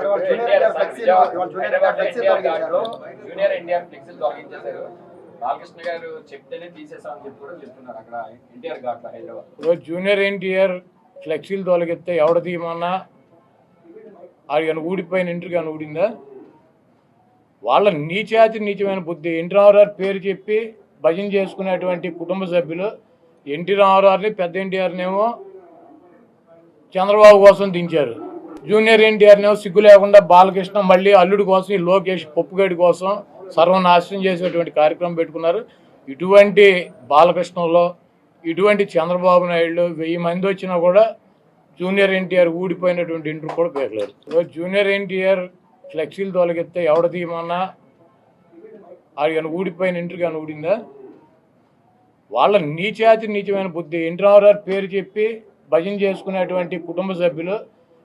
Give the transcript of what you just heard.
ఇవాళ జూనియర్ ఎన్టీఆర్ ఫ్లెక్సీలు ఇవాళ జూనియర్ ఎన్టీఆర్ ఫ్లెక్సీలు తొలగించారు. జూనియర్ ఎన్టీఆర్ ఫ్లెక్సీలు తొలగించేశారు. బాలకృష్ణ గారు చెప్తేనే తీసేసామని చెప్పి కూడా చెప్తున్నారు అక్కడ ఎన్టీఆర్ ఘాట్లో హైదరాబాద్. ఈరోజు జూనియర్ ఎన్టీఆర్ ఫ్లెక్సీలు తొలగిస్తే ఎవడ తీయమన్నా? అది కానీ ఊడిపోయిన ఇంటికి కానీ ఊడిందా? వాళ్ళ నీచాతి నీచమైన బుద్ధి. ఎన్టీ రామారావు పేరు చెప్పి భజన చేసుకునేటువంటి కుటుంబ సభ్యులు ఎన్టీ రామారావుని పెద్ద ఎన్టీఆర్నేమో చంద్రబాబు కోసం దించారు. జూనియర్ ఎన్టీఆర్నేమో సిగ్గు లేకుండా బాలకృష్ణ మళ్ళీ అల్లుడి కోసం ఈ లోకేష్ పప్పుగడి కోసం సర్వనాశనం చేసేటువంటి కార్యక్రమం పెట్టుకున్నారు. ఇటువంటి బాలకృష్ణలో ఇటువంటి చంద్రబాబు నాయుడు వెయ్యి మంది వచ్చినా కూడా జూనియర్ ఎన్టీఆర్ ఊడిపోయినటువంటి ఇంటర్ కూడా పేర్లేదు. జూనియర్ ఎన్టీఆర్ ఫ్లెక్సీలు తొలగిస్తే ఎవడ తీయమన్నా? అది కానీ ఊడిపోయిన ఇంటర్ కానీ ఊడిందా? వాళ్ళ నీచాతి నీచమైన బుద్ధి. ఇంటర్ పేరు చెప్పి భజన చేసుకునేటువంటి కుటుంబ సభ్యులు